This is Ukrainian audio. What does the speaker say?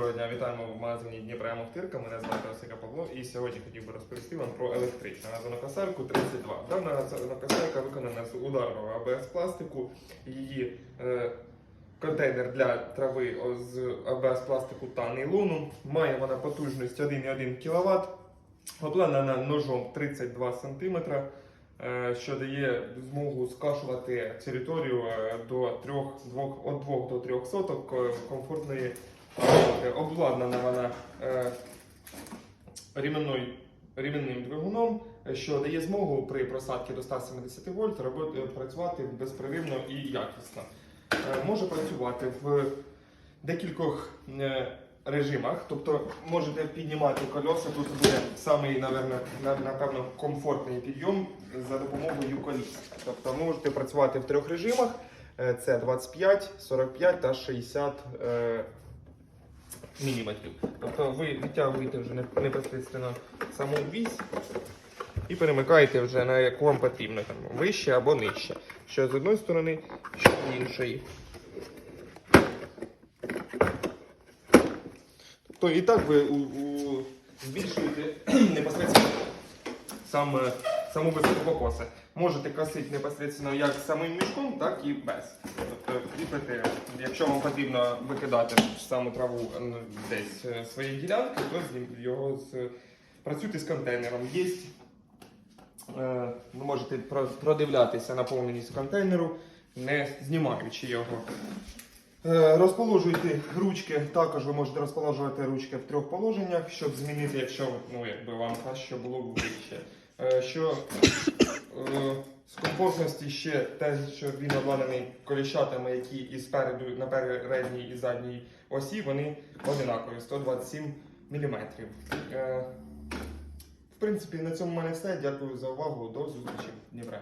Доброго дня, вітаємо в магазині Дніпра Мохтирка. Мене звати Осика Павло і сьогодні хотів би розповісти вам про електричну газонокосарку 32. Дана газонокосарка виконана з ударного АБС пластику. Її е, контейнер для трави з АБС пластику та нейлону. Має вона потужність 1,1 кВт. Обладнана ножом 32 см, е, що дає змогу скашувати територію е, до 3, 2, від 2 до 3 соток е, комфортної. Обладнана вона е, рівним двигуном, е, що дає змогу при просадці до 170 вольт працювати безперервно і якісно. Е, Може працювати в декількох е, режимах, тобто можете піднімати кольоса, тут буде самий, напевно, комфортний підйом за допомогою коліс. Тобто можете працювати в трьох режимах: Е, це 25, 45 та 60 міліметрів. Тобто ви відтягуєте вже не- непосередньо саму вісь і перемикаєте вже на яку вам потрібно, там, вище або нижче. Що з одної сторони, що з іншої. Тобто і так ви у, у, збільшуєте непосередньо сам, е, саму висоту покоса. Можете косити непосередньо як самим мішком, так і без. Тобто кріпити, якщо вам потрібно викидати саму траву е, десь е, своєї ділянки, то його з, працюйте з контейнером. Є, е, можете продивлятися наповненість контейнеру, не знімаючи його. Е, Розположуйте ручки, також ви можете розположувати ручки в трьох положеннях, щоб змінити, якщо ну, якби вам краще було вище. Е, Що е, з комфортності ще те, що він обладнаний коліщатами, які і спереду на передній і задній осі, вони одинакові 127 мм. В принципі, на цьому в мене все. Дякую за увагу. До зустрічі в Дніпрі.